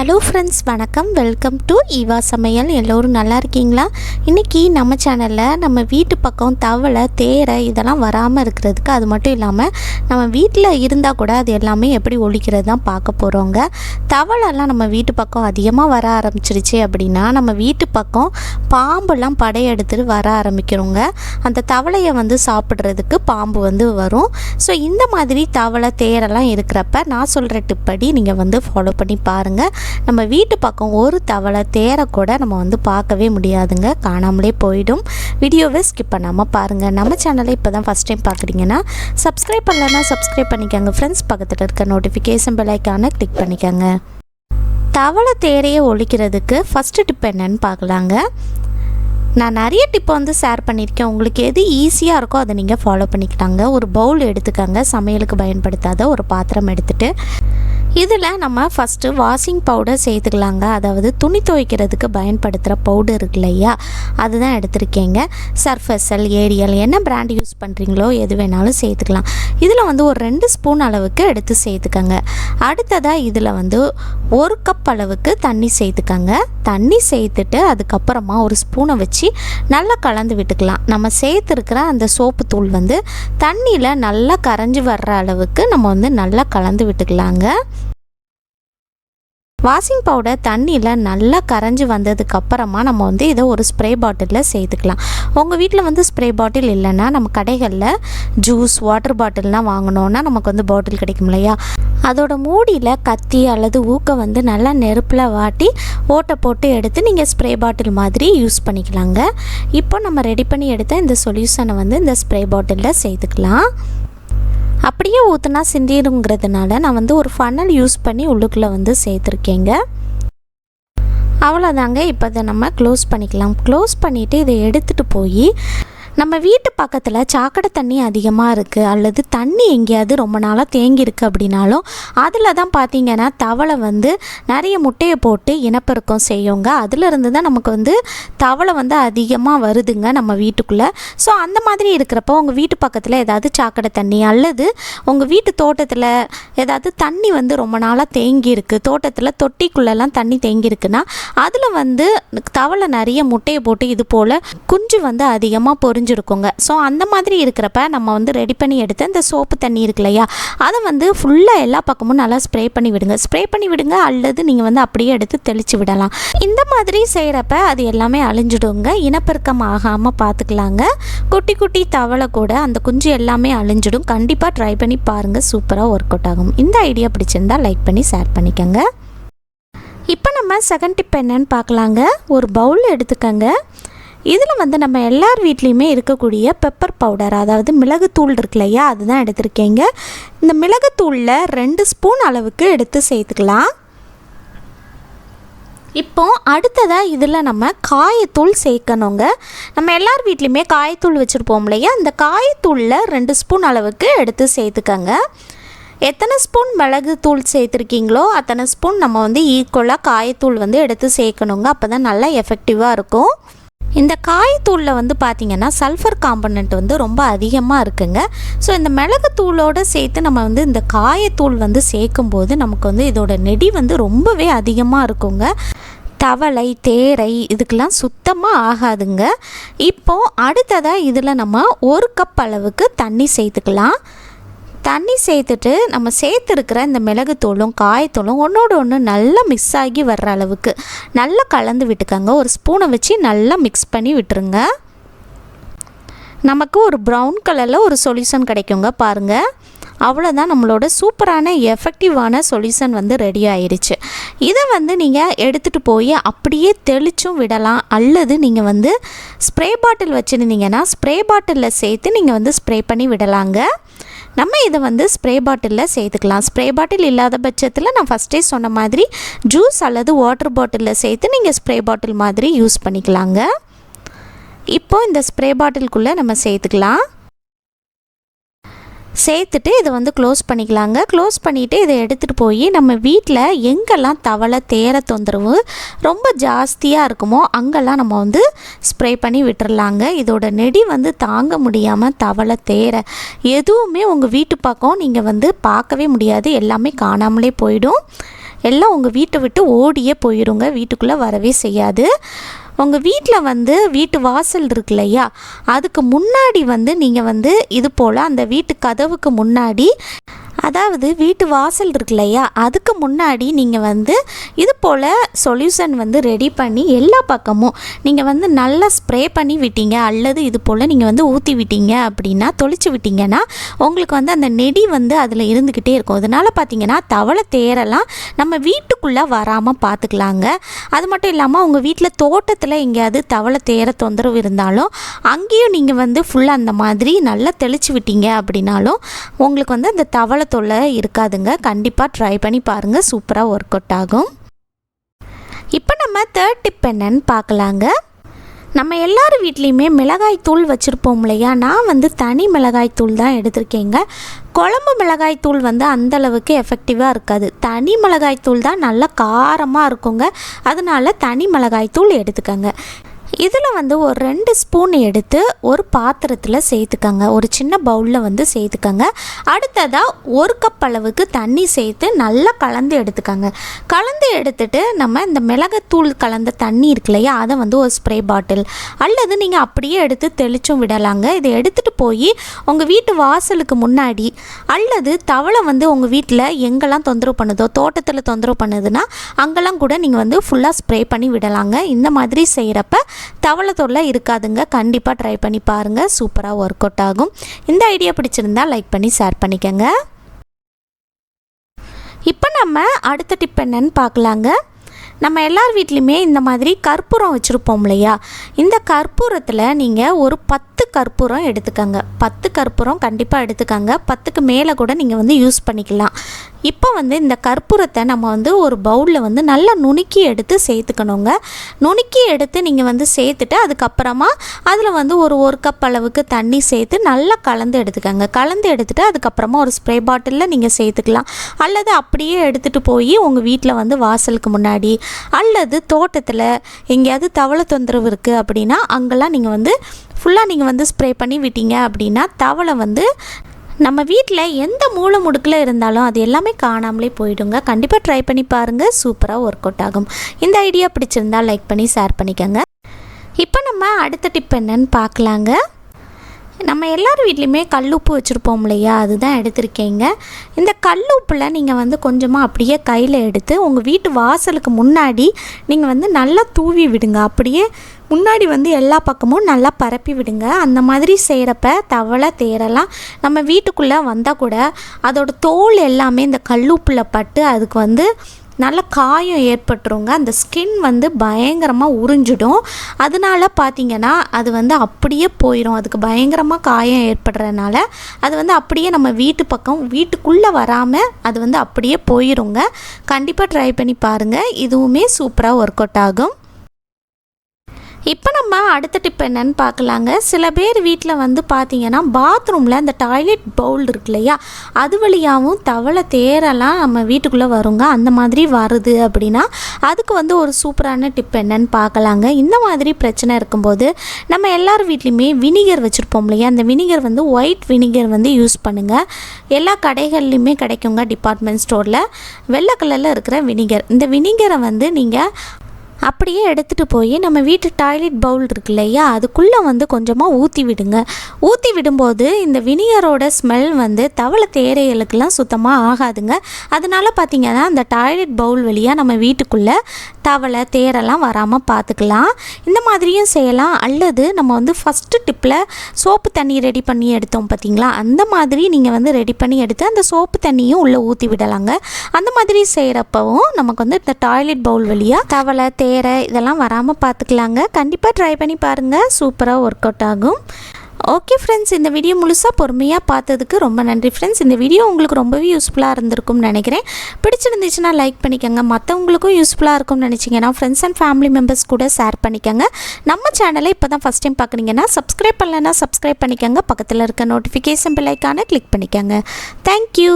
Hello friends வணக்கம். Welcome to Eva சமையல். எல்லோரும் நல்லா இருக்கீங்களா? இன்றைக்கி நம்ம சேனலில் நம்ம வீட்டு பக்கம் தவளை தேரை இதெல்லாம் வராமல் இருக்கிறதுக்கு அது மட்டும் இல்லாமல் நம்ம வீட்டில் இருந்தால் கூட அது எல்லாமே எப்படி ஒழிக்கிறது தான் பார்க்க போகிறோங்க தவளைலாம் நம்ம வீட்டு பக்கம் அதிகமாக வர ஆரம்பிச்சிருச்சு அப்படின்னா நம்ம வீட்டு பக்கம் பாம்பெல்லாம் படையெடுத்துட்டு வர ஆரம்பிக்கிறோங்க. அந்த தவளையை வந்து சாப்பிட்றதுக்கு பாம்பு வந்து வரும். ஸோ இந்த மாதிரி தவளை தேரெல்லாம் இருக்கிறப்ப நான் சொல்கிற டிப்படி நீங்கள் வந்து ஃபாலோ பண்ணி பாருங்கள் நம்ம வீட்டு பக்கம் ஒரு தவளை தேரை கூட நம்ம வந்து பார்க்கவே முடியாதுங்க. காணாமலே போயிடும். வீடியோவை ஸ்கிப் பண்ணாமல் பாருங்கள் நம்ம சேனலை இப்போ தான் ஃபஸ்ட் டைம் பார்க்குறீங்கன்னா சப்ஸ்கிரைப் பண்ணலன்னா சப்ஸ்கிரைப் பண்ணிக்கோங்க. ஃப்ரெண்ட்ஸ் பக்கத்தில் இருக்க நோட்டிஃபிகேஷன் பெல்லைக்கான கிளிக் பண்ணிக்கோங்க. தவளை தேரையை ஒழிக்கிறதுக்கு ஃபஸ்ட்டு டிப் என்னன்னு பார்க்கலாங்க. நான் நிறைய டிப்பை வந்து ஷேர் பண்ணியிருக்கேன். உங்களுக்கு எது ஈஸியாக இருக்கோ அதை நீங்கள் ஃபாலோ பண்ணிக்கிட்டாங்க ஒரு பவுல் எடுத்துக்கோங்க. சமையலுக்கு பயன்படுத்தாத ஒரு பாத்திரம் எடுத்துகிட்டு இதில் நம்ம ஃபஸ்ட்டு வாஷிங் பவுடர் சேர்த்துக்கலாங்க. அதாவது துணி துவைக்கிறதுக்கு பயன்படுத்துகிற பவுடர் இருக்கு இல்லையா? அதுதான் எடுத்திருக்கேங்க. சர்ஃபெசல் ஏரியல் என்ன பிராண்ட் யூஸ் பண்ணுறீங்களோ எது வேணாலும் சேர்த்துக்கலாம். இதில் வந்து ஒரு ரெண்டு ஸ்பூன் அளவுக்கு எடுத்து சேர்த்துக்கங்க. அடுத்ததாக இதில் வந்து ஒரு கப் அளவுக்கு தண்ணி சேர்த்துக்கங்க. தண்ணி சேர்த்துட்டு அதுக்கப்புறமா ஒரு ஸ்பூனை வச்சு நல்லா கலந்து விட்டுக்கலாம். நம்ம சேர்த்துருக்கிற அந்த சோப்பு தூள் வந்து தண்ணியில் நல்லா கரைஞ்சி வர்ற அளவுக்கு நம்ம வந்து நல்லா கலந்து விட்டுக்கலாங்க. வாஷிங் பவுடர் தண்ணியில் நல்லா கரைஞ்சி வந்ததுக்கு அப்புறமா நம்ம வந்து இதை ஒரு ஸ்ப்ரே பாட்டிலில் சேர்த்துக்கலாம். உங்கள் வீட்டில் வந்து ஸ்ப்ரே பாட்டில் இல்லைன்னா நம்ம கடைகளில் ஜூஸ் வாட்டர் பாட்டில்லாம் வாங்கினோன்னா நமக்கு வந்து பாட்டில் கிடைக்கும் இல்லையா? அதோட மூடியில் கத்தி அல்லது ஊக்க வந்து நல்லா நெருப்பில் வாட்டி ஓட்டை போட்டு எடுத்து நீங்கள் ஸ்ப்ரே பாட்டில் மாதிரி யூஸ் பண்ணிக்கலாங்க. இப்போ நம்ம ரெடி பண்ணி எடுத்த இந்த சொல்யூஷனை வந்து இந்த ஸ்ப்ரே பாட்டிலில் சேர்த்துக்கலாம். அப்படியே ஊற்றுனா சிந்திடுங்கிறதுனால நான் வந்து ஒரு ஃபனல் யூஸ் பண்ணி உள்ளுக்குள்ளே வந்து சேர்த்துருக்கேங்க. அவ்வளோதாங்க இப்போ இதை நம்ம க்ளோஸ் பண்ணிக்கலாம். க்ளோஸ் பண்ணிவிட்டு இதை எடுத்துகிட்டு போய் நம்ம வீட்டு பக்கத்தில் சாக்கடை தண்ணி அதிகமாக இருக்குது அல்லது தண்ணி எங்கேயாவது ரொம்ப நாளாக தேங்கியிருக்கு அப்படின்னாலும் அதில் தான் பார்த்திங்கன்னா தவளை வந்து நிறைய முட்டையை போட்டு இனப்பெருக்கம் செய்யுங்க. அதிலிருந்து தான் நமக்கு வந்து தவளை வந்து அதிகமாக வருதுங்க நம்ம வீட்டுக்குள்ளே. ஸோ அந்த மாதிரி இருக்கிறப்போ உங்கள் வீட்டு பக்கத்தில் ஏதாவது சாக்கடை தண்ணி அல்லது உங்கள் வீட்டு தோட்டத்தில் ஏதாவது தண்ணி வந்து ரொம்ப நாளாக தேங்கியிருக்கு தோட்டத்தில் தொட்டிக்குள்ளெல்லாம் தண்ணி தேங்கியிருக்குன்னா அதில் வந்து தவளை நிறைய முட்டையை போட்டு இது போல் குஞ்சு வந்து அதிகமாக பொரிஞ்சிருக்குங்க ஸோ அந்த மாதிரி இருக்கிறப்ப நம்ம வந்து ரெடி பண்ணி எடுத்து இந்த சோப்பு தண்ணி இருக்கு இல்லையா அதை வந்து ஃபுல்லாக எல்லா பக்கமும் நல்லா ஸ்ப்ரே பண்ணி விடுங்க. ஸ்ப்ரே பண்ணி விடுங்க அல்லது நீங்கள் வந்து அப்படியே எடுத்து தெளித்து விடலாம். இந்த மாதிரி செய்கிறப்ப அது எல்லாமே அழிஞ்சிடுங்க. இனப்பெருக்கம் ஆகாமல் பார்த்துக்கலாங்க குட்டி குட்டி தவளை கூட அந்த குஞ்சு எல்லாமே அழிஞ்சிடும். கண்டிப்பாக ட்ரை பண்ணி பாருங்கள் சூப்பராக ஒர்க் அவுட் ஆகும். இந்த ஐடியா பிடிச்சிருந்தா லைக் பண்ணி ஷேர் பண்ணிக்கோங்க. இப்போ நம்ம செகண்ட் டிப் என்னன்னு பார்க்கலாங்க ஒரு பவுல் எடுத்துக்கங்க. இதில் வந்து நம்ம எல்லார் வீட்லேயுமே இருக்கக்கூடிய பெப்பர் பவுடர் அதாவது மிளகுத்தூள் இருக்கு இல்லையா அதுதான் எடுத்திருக்கேங்க. இந்த மிளகுத்தூளில் ரெண்டு ஸ்பூன் அளவுக்கு எடுத்து சேர்த்துக்கலாம். இப்போ அடுத்ததாக இதில் நம்ம காயத்தூள் சேர்க்கணுங்க. நம்ம எல்லார் வீட்லேயுமே காயத்தூள் வச்சுருப்போம் இல்லையா அந்த காயத்தூளில் ரெண்டு ஸ்பூன் அளவுக்கு எடுத்து சேர்த்துக்கங்க. எத்தனை ஸ்பூன் மிளகு தூள் சேர்த்துருக்கீங்களோ அத்தனை ஸ்பூன் நம்ம வந்து ஈக்குவலாக காயத்தூள் வந்து எடுத்து சேர்க்கணுங்க. அப்போ தான் நல்லா எஃபெக்டிவாக இருக்கும். இந்த காயத்தூளில் வந்து பார்த்திங்கன்னா சல்ஃபர் காம்பனண்ட் வந்து ரொம்ப அதிகமாக இருக்குங்க. ஸோ இந்த மிளகுத்தூளோடு சேர்த்து நம்ம வந்து இந்த காயத்தூள் வந்து சேர்க்கும்போது நமக்கு வந்து இதோட நெடி வந்து ரொம்பவே அதிகமாக இருக்குங்க. தவளை தேரை இதுக்கெல்லாம் சுத்தமாக ஆகாதுங்க. இப்போது அடுத்ததாக இதில் நம்ம ஒரு கப் அளவுக்கு தண்ணி சேர்த்துக்கலாம். தண்ணி சேர்த்துட்டு நம்ம சேர்த்துருக்கிற இந்த மிளகுத்தூளும் காயத்தூளும் ஒன்றோட ஒன்று நல்லா மிக்ஸ் ஆகி வர்ற அளவுக்கு நல்லா கலந்து விட்டுக்கோங்க. ஒரு ஸ்பூனை வச்சு நல்லா மிக்ஸ் பண்ணி விட்டுருங்க. நமக்கு ஒரு ப்ரௌன் கலரில் ஒரு சொல்யூஷன் கிடைக்குங்க. பாருங்கள் அவ்வளோதான் நம்மளோட சூப்பரான எஃபெக்டிவான சொல்யூஷன் வந்து ரெடி ஆயிடுச்சு இதை வந்து நீங்கள் எடுத்துகிட்டு போய் அப்படியே தெளிச்சும் விடலாம். அல்லது நீங்கள் வந்து ஸ்ப்ரே பாட்டில் வச்சுருந்தீங்கன்னா ஸ்ப்ரே பாட்டிலில் சேர்த்து நீங்கள் வந்து ஸ்ப்ரே பண்ணி விடலாங்க. நம்ம இதை வந்து ஸ்ப்ரே பாட்டிலில் சேர்த்துக்கலாம். ஸ்ப்ரே பாட்டில் இல்லாத பட்சத்தில் நான் ஃபஸ்ட்டே சொன்ன மாதிரி ஜூஸ் அல்லது வாட்டர் பாட்டிலில் சேர்த்து நீங்கள் ஸ்ப்ரே பாட்டில் மாதிரி யூஸ் பண்ணிக்கலாங்க. இப்போது இந்த ஸ்ப்ரே பாட்டிலுக்குள்ளே நம்ம சேர்த்துக்கலாம். சேர்த்துட்டு இதை வந்து க்ளோஸ் பண்ணிக்கலாங்க. க்ளோஸ் பண்ணிவிட்டு இதை எடுத்துகிட்டு போய் நம்ம வீட்டில் எங்கெல்லாம் தவளை தேர தொந்தரவு ரொம்ப ஜாஸ்தியாக இருக்குமோ அங்கெல்லாம் நம்ம வந்து ஸ்ப்ரே பண்ணி விட்டுறலாங்க. இதோட நெடி வந்து தாங்க முடியாமல் தவளை தேர எதுவுமே உங்கள் வீட்டு பக்கம் நீங்கள் வந்து பார்க்கவே முடியாது. எல்லாமே காணாமலே போயிடும். எல்லாம் உங்கள் வீட்டை விட்டு ஓடியே போயிருங்க. வீட்டுக்குள்ளே வரவே செய்யாது. உங்கள் வீட்டில் வந்து வீட்டு வாசல் இருக்கு இல்லையா அதுக்கு முன்னாடி வந்து நீங்கள் வந்து இது போல் அந்த வீட்டு கதவுக்கு முன்னாடி அதாவது வீட்டு வாசல் இருக்கு இல்லையா அதுக்கு முன்னாடி நீங்கள் வந்து இது போல் சொல்யூஷன் வந்து ரெடி பண்ணி எல்லா பக்கமும் நீங்கள் வந்து நல்லா ஸ்ப்ரே பண்ணி விட்டீங்க. அல்லது இது போல் நீங்கள் வந்து ஊற்றி விட்டீங்க அப்படின்னா தொளிச்சு விட்டீங்கன்னா உங்களுக்கு வந்து அந்த நெடி வந்து அதில் இருந்துக்கிட்டே இருக்கும். அதனால் பார்த்தீங்கன்னா தவளை தேரெல்லாம் நம்ம வீட்டுக்குள்ளே வராமல் பார்த்துக்கலாங்க அது மட்டும் இல்லாமல் உங்கள் வீட்டில் தோட்டத்தில் எங்கேயாவது தவளை தேர தொந்தரவு இருந்தாலும் அங்கேயும் நீங்கள் வந்து ஃபுல்லாக அந்த மாதிரி நல்லா தெளிச்சு விட்டீங்க அப்படின்னாலும் உங்களுக்கு வந்து அந்த தவளை தொல்லை இருக்காதுங்க. கண்டிப்பாக ட்ரை பண்ணி பாருங்கள் சூப்பராக ஒர்க் அவுட் ஆகும். இப்போ நம்ம தேர்ட் டிப் என்னன்னு பார்க்கலாங்க. நம்ம எல்லார் வீட்லேயுமே மிளகாய் தூள் வச்சுருப்போம் இல்லையா? நான் வந்து தனி மிளகாய் தூள் தான் எடுத்திருக்கேங்க. குழம்பு மிளகாய் தூள் வந்து அந்தளவுக்கு எஃபெக்டிவாக இருக்காது. தனி மிளகாய் தூள் தான் நல்லா காரமாக இருக்குங்க. அதனால தனி மிளகாய் தூள் எடுத்துக்கோங்க. இதில் வந்து ஒரு ரெண்டு ஸ்பூன் எடுத்து ஒரு பாத்திரத்தில் சேர்த்துக்கங்க. ஒரு சின்ன பவுலில் வந்து சேர்த்துக்கங்க. அடுத்ததாக ஒரு கப் அளவுக்கு தண்ணி சேர்த்து நல்லா கலந்து எடுத்துக்கோங்க. கலந்து எடுத்துட்டு நம்ம இந்த மிளகுத்தூள் கலந்த தண்ணி இருக்கு இல்லையா அதை வந்து ஒரு ஸ்ப்ரே பாட்டில் அல்லது நீங்கள் அப்படியே எடுத்து தெளிச்சும் விடலாங்க. இதை எடுத்துகிட்டு போய் உங்கள் வீட்டு வாசலுக்கு முன்னாடி அல்லது தவளை வந்து உங்கள் வீட்டில் எங்கெல்லாம் தொந்தரவு பண்ணுதோ தோட்டத்தில் தொந்தரவு பண்ணுதுன்னா அங்கெல்லாம் கூட நீங்கள் வந்து ஃபுல்லாக ஸ்ப்ரே பண்ணி விடலாங்க. இந்த மாதிரி செய்கிறப்ப தவளை தொல்லை இருக்காதுங்க. கண்டிப்பாக ட்ரை பண்ணி பாருங்கள் சூப்பராக ஒர்க் அவுட் ஆகும். இந்த ஐடியா பிடிச்சிருந்தா லைக் பண்ணி ஷேர் பண்ணிக்கோங்க. இப்போ நம்ம அடுத்த டிப் என்னன்னு பார்க்கலாங்க. நம்ம எல்லார் வீட்லேயுமே இந்த மாதிரி கற்பூரம் வச்சுருப்போம் இல்லையா? இந்த கற்பூரத்தில் நீங்கள் ஒரு பத்து கற்பூரம் எடுத்துக்கங்க. பத்து கற்பூரம் கண்டிப்பாக எடுத்துக்கங்க. பத்துக்கு மேலே கூட நீங்கள் வந்து யூஸ் பண்ணிக்கலாம். இப்போ வந்து இந்த கற்பூரத்தை நம்ம வந்து ஒரு பவுலில் வந்து நல்லா நுணுக்கி எடுத்து சேர்த்துக்கணுங்க. நுணுக்கி எடுத்து நீங்கள் வந்து சேர்த்துட்டு அதுக்கப்புறமா அதில் வந்து ஒரு ஒரு கப் அளவுக்கு தண்ணி சேர்த்து நல்லா கலந்து எடுத்துக்கோங்க. கலந்து எடுத்துகிட்டு அதுக்கப்புறமா ஒரு ஸ்ப்ரே பாட்டிலில் நீங்கள் சேர்த்துக்கலாம். அல்லது அப்படியே எடுத்துகிட்டு போய் உங்கள் வீட்டில் வந்து வாசலுக்கு முன்னாடி அல்லது தோட்டத்தில் எங்கேயாவது தவளை தொந்தரவு இருக்குது அப்படின்னா அங்கெல்லாம் நீங்கள் வந்து ஃபுல்லாக நீங்கள் வந்து ஸ்ப்ரே பண்ணி விட்டீங்க அப்படின்னா தவளை வந்து நம்ம வீட்டில் எந்த மூளை முடுக்கில் இருந்தாலும் அது எல்லாமே காணாமலே போயிடுங்க. கண்டிப்பாக ட்ரை பண்ணி பாருங்கள் சூப்பராக ஒர்க் அவுட் ஆகும். இந்த ஐடியா பிடிச்சிருந்தா லைக் பண்ணி ஷேர் பண்ணிக்கோங்க. இப்போ நம்ம அடுத்த டிப் என்னன்னு பார்க்கலாங்க. நம்ம எல்லார் வீட்லேயுமே கல்லுப்பு வச்சுருப்போம் இல்லையா? அதுதான் எடுத்திருக்கீங்க. இந்த கல்லுப்பில் நீங்கள் வந்து கொஞ்சமாக அப்படியே கையில் எடுத்து உங்கள் வீட்டு வாசலுக்கு முன்னாடி நீங்கள் வந்து நல்லா தூவி விடுங்க. அப்படியே முன்னாடி வந்து எல்லா பக்கமும் நல்லா பரப்பி விடுங்க. அந்த மாதிரி செய்கிறப்ப தவளை தேரெல்லாம் நம்ம வீட்டுக்குள்ளே வந்தால் கூட அதோட தோல் எல்லாமே இந்த கல்லுப்பில் பட்டு அதுக்கு வந்து நல்ல காயம் ஏற்பட்டுருங்க. அந்த ஸ்கின் வந்து பயங்கரமாக உறிஞ்சிடும். அதனால பார்த்தீங்கன்னா அது வந்து அப்படியே போயிடும் அதுக்கு பயங்கரமாக காயம் ஏற்படுறதுனால அது வந்து அப்படியே நம்ம வீட்டு பக்கம் வீட்டுக்குள்ளே வராமல் அது வந்து அப்படியே போயிருங்க. கண்டிப்பாக ட்ரை பண்ணி பாருங்கள் இதுவுமே சூப்பராக ஒர்க் அவுட் ஆகும். இப்போ நம்ம அடுத்த டிப் என்னன்னு பார்க்கலாங்க. சில பேர் வீட்டில் வந்து பார்த்தீங்கன்னா பாத்ரூமில் அந்த டாய்லெட் பவுல் இருக்கு இல்லையா? அது வழியாகவும் தவளை தேரெல்லாம் நம்ம வீட்டுக்குள்ளே வருங்க. அந்த மாதிரி வருது அப்படின்னா அதுக்கு வந்து ஒரு சூப்பரான டிப் என்னன்னு பார்க்கலாங்க. இந்த மாதிரி பிரச்சனை இருக்கும்போது நம்ம எல்லார் வீட்லேயுமே வினிகர் வச்சுருப்போம் இல்லையா? அந்த வினிகர் வந்து ஒயிட் வினிகர் வந்து யூஸ் பண்ணுங்கள் எல்லா கடைகள்லையுமே கிடைக்குங்க டிபார்ட்மெண்ட் ஸ்டோரில் வெள்ளை கலரில் இருக்கிற வினிகர் இந்த வினிகரை வந்து நீங்கள் அப்படியே எடுத்துகிட்டு போய் நம்ம வீட்டு டாய்லெட் பவுல் இருக்கு இல்லையா அதுக்குள்ளே வந்து கொஞ்சமாக ஊற்றி விடுங்க. ஊற்றி விடும்போது இந்த வினியரோட ஸ்மெல் வந்து தவளை தேரைகளுக்கெல்லாம் சுத்தமாக ஆகாதுங்க. அதனால பார்த்திங்கன்னா அந்த டாய்லெட் பவுல் வழியாக நம்ம வீட்டுக்குள்ளே தவளை தேரெல்லாம் வராமல் பார்த்துக்கலாம் இந்த மாதிரியும் செய்யலாம். அல்லது நம்ம வந்து ஃபஸ்ட்டு டிப்பில் சோப்பு தண்ணி ரெடி பண்ணி எடுத்தோம் பார்த்தீங்களா அந்த மாதிரி நீங்கள் வந்து ரெடி பண்ணி எடுத்து அந்த சோப்பு தண்ணியும் உள்ளே ஊற்றி விடலாங்க. அந்த மாதிரி செய்கிறப்பவும் நமக்கு வந்து இந்த டாய்லெட் பவுல் வழியாக தவளை தே வேறு இதெல்லாம் வராமல் பார்த்துக்கலாங்க கண்டிப்பாக ட்ரை பண்ணி பாருங்கள் சூப்பராக ஒர்க் அவுட் ஆகும். ஓகே ஃப்ரெண்ட்ஸ் இந்த வீடியோ முழுசாக பொறுமையாக பார்த்ததுக்கு ரொம்ப நன்றி ஃப்ரெண்ட்ஸ் இந்த வீடியோ உங்களுக்கு ரொம்பவே யூஸ்ஃபுல்லாக இருந்திருக்கும்னு நினைக்கிறேன். பிடிச்சிருந்துச்சுன்னா லைக் பண்ணிக்கோங்க. மற்றவங்களுக்கும் யூஸ்ஃபுல்லாக இருக்கும்னு நினச்சிங்கன்னா ஃப்ரெண்ட்ஸ் அண்ட் ஃபேமிலி மெம்பர்ஸ் கூட ஷேர் பண்ணிக்கோங்க. நம்ம சேனலை இப்போ தான் ஃபஸ்ட் டைம் பார்க்குறீங்கன்னா சப்ஸ்கிரைப் பண்ணலைன்னா சப்ஸ்கிரைப் பண்ணிக்கோங்க. பக்கத்தில் இருக்க நோட்டிஃபிகேஷன் பெல் கிளிக் பண்ணிக்கோங்க. Thank you